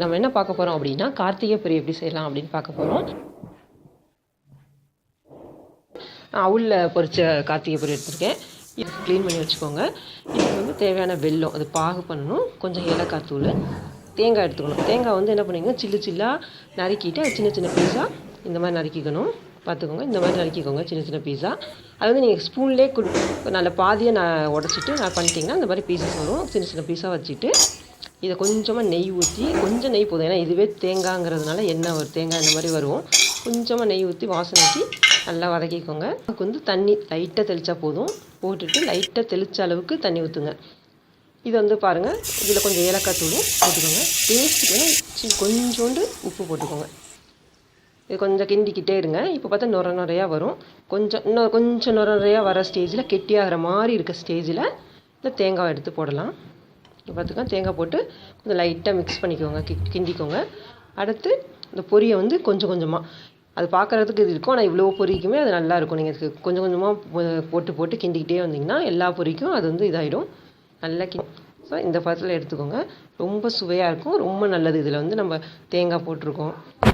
நம்ம என்ன பார்க்க போகிறோம் அப்படின்னா கார்த்திகை பொரி எப்படி செய்யலாம் அப்படின்னு பார்க்க போகிறோம் அவுளில் பொரிச்ச கார்த்திகை பொரி எடுத்திருக்கேன். இது க்ளீன் பண்ணி வச்சுக்கோங்க. இதுக்கு வந்து தேவையான வெல்லம் அது பாகு பண்ணணும். கொஞ்சம் ஏலக்காய் தூள் தேங்காய் எடுத்துக்கணும். தேங்காய் வந்து என்ன பண்ணுவீங்க? சில்லு சில்லாக நறுக்கிட்டு சின்ன சின்ன பீஸாக இந்த மாதிரி நறுக்கிக்கணும். பார்த்துக்கோங்க. இந்த மாதிரி நறுக்கிக்கோங்க சின்ன சின்ன பீஸா அது வந்து நீங்கள் ஸ்பூன்லேயே கொடு நல்ல பாதியை நான் உடச்சிட்டு நான் பண்ணிட்டீங்கன்னா இந்த மாதிரி பீசஸ் வரும். சின்ன சின்ன பீஸாக வச்சுட்டு இதை கொஞ்சமாக நெய் ஊற்றி கொஞ்சம் நெய் போதும். ஏன்னா இதுவே தேங்காய்ங்கிறதுனால எண்ணெய் ஒரு தேங்காய் இந்த மாதிரி வரும். கொஞ்சமாக நெய் ஊற்றி வாசனைக்கு நல்லா வதக்கிக்கோங்க. அதுக்கு வந்து தண்ணி லைட்டாக தெளித்தா போதும். போட்டுட்டு லைட்டாக தெளித்த அளவுக்கு தண்ணி ஊற்றுங்க இது வந்து பாருங்கள் இதில் கொஞ்சம் ஏலக்காய் தூளும் போட்டுக்கோங்க. டேஸ்ட்டுக்கு கொஞ்சோண்டு உப்பு போட்டுக்கோங்க. இது கொஞ்சம் கிண்டிக்கிட்டே இருங்க. இப்போ பார்த்தா நுர நுறையா வரும். கொஞ்சம் இன்னும் கொஞ்சம் நுர நுறையா வர ஸ்டேஜில் கெட்டியாகிற மாதிரி இருக்க ஸ்டேஜில் இந்த தேங்காய் எடுத்து போடலாம். பார்த்துக்கோங்க தேங்காய் போட்டு கொஞ்சம் லைட்டாக மிக்ஸ் பண்ணிக்கோங்க. கி கிண்டிக்கோங்க. அடுத்து இந்த பொரியை வந்து கொஞ்சம் கொஞ்சமாக அது பார்க்குறதுக்கு இது இருக்கும். ஆனால் இவ்வளோ பொரிக்குமே அது நல்லா இருக்கும். நீங்கள் கொஞ்சம் கொஞ்சமாக போட்டு போட்டு கிண்டிக்கிட்டே வந்தீங்கன்னா எல்லா பொரிக்கும். அது வந்து இதாகிடும் நல்லா கி ஸோ இந்த பதத்தில் எடுத்துக்கோங்க. ரொம்ப சுவையாக இருக்கும். ரொம்ப நல்லது. இதில் வந்து நம்ம தேங்காய் போட்டிருக்கோம்.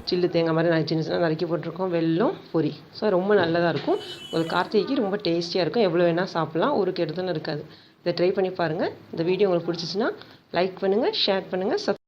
சில்லு தேங்காய் மாதிரி நான் சின்ன சின்ன நறுக்கி போட்டிருக்கோம். வெல்லம் பொரி. ஸோ ரொம்ப நல்லதாக இருக்கும். ஒரு கார்த்திகைக்கு ரொம்ப டேஸ்டியாக இருக்கும். எவ்வளோ வேணால் சாப்பிட்லாம். ஒரு கெடுதலும் இருக்காது. இதை ட்ரை பண்ணி பாருங்கள் இந்த வீடியோ உங்களுக்கு பிடிச்சிச்சின்னா லைக் பண்ணுங்கள் ஷேர் பண்ணுங்கள் சப்